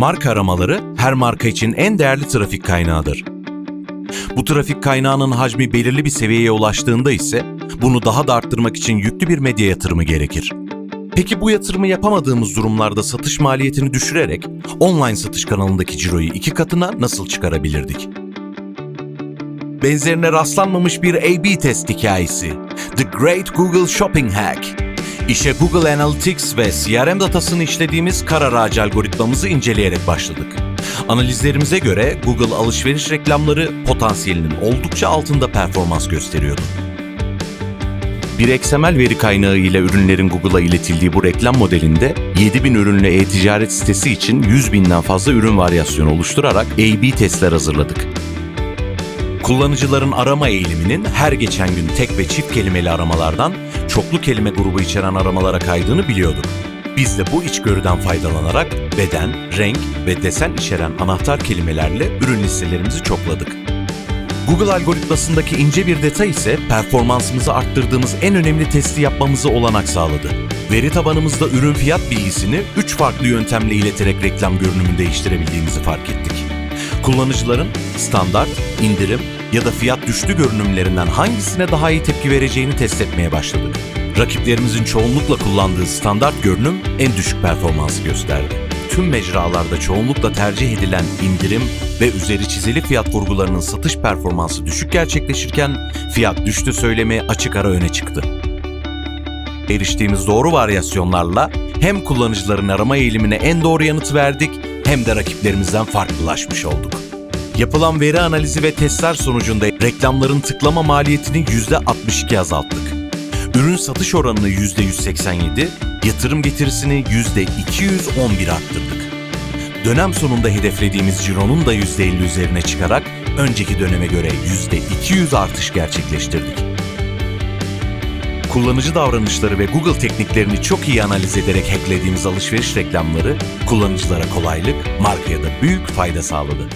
Marka aramaları her marka için en değerli trafik kaynağıdır. Bu trafik kaynağının hacmi belirli bir seviyeye ulaştığında ise bunu daha da arttırmak için yüklü bir medya yatırımı gerekir. Peki bu yatırımı yapamadığımız durumlarda satış maliyetini düşürerek online satış kanalındaki ciroyu iki katına nasıl çıkarabilirdik? Benzerine rastlanmamış bir A-B test hikayesi. The Great Google Shopping Hack. İşe Google Analytics ve CRM datasını işlediğimiz karar ağacı algoritmamızı inceleyerek başladık. Analizlerimize göre Google alışveriş reklamları potansiyelinin oldukça altında performans gösteriyordu. Bir XML veri kaynağı ile ürünlerin Google'a iletildiği bu reklam modelinde 7000 ürünlü e-ticaret sitesi için 100 binden fazla ürün varyasyonu oluşturarak A-B testler hazırladık. Kullanıcıların arama eğiliminin her geçen gün tek ve çift kelimeli aramalardan çoklu kelime grubu içeren aramalara kaydığını biliyorduk. Biz de bu içgörüden faydalanarak beden, renk ve desen içeren anahtar kelimelerle ürün listelerimizi çokladık. Google algoritmasındaki ince bir detay ise performansımızı arttırdığımız en önemli testi yapmamızı olanak sağladı. Veri tabanımızda ürün fiyat bilgisini 3 farklı yöntemle ileterek reklam görünümünü değiştirebildiğimizi fark ettik. Kullanıcıların standart, indirim ya da fiyat düştü görünümlerinden hangisine daha iyi tepki vereceğini test etmeye başladık. Rakiplerimizin çoğunlukla kullandığı standart görünüm en düşük performansı gösterdi. Tüm mecralarda çoğunlukla tercih edilen indirim ve üzeri çizili fiyat vurgularının satış performansı düşük gerçekleşirken fiyat düştü söylemi açık ara öne çıktı. Eriştiğimiz doğru varyasyonlarla hem kullanıcıların arama eğilimine en doğru yanıt verdik hem de rakiplerimizden farklılaşmış olduk. Yapılan veri analizi ve testler sonucunda reklamların tıklama maliyetini %62 azalttık. Ürün satış oranını %187, yatırım getirisini %211 arttırdık. Dönem sonunda hedeflediğimiz cironun da %50 üzerine çıkarak önceki döneme göre %200 artış gerçekleştirdik. Kullanıcı davranışları ve Google tekniklerini çok iyi analiz ederek hacklediğimiz alışveriş reklamları kullanıcılara kolaylık, markaya da büyük fayda sağladı.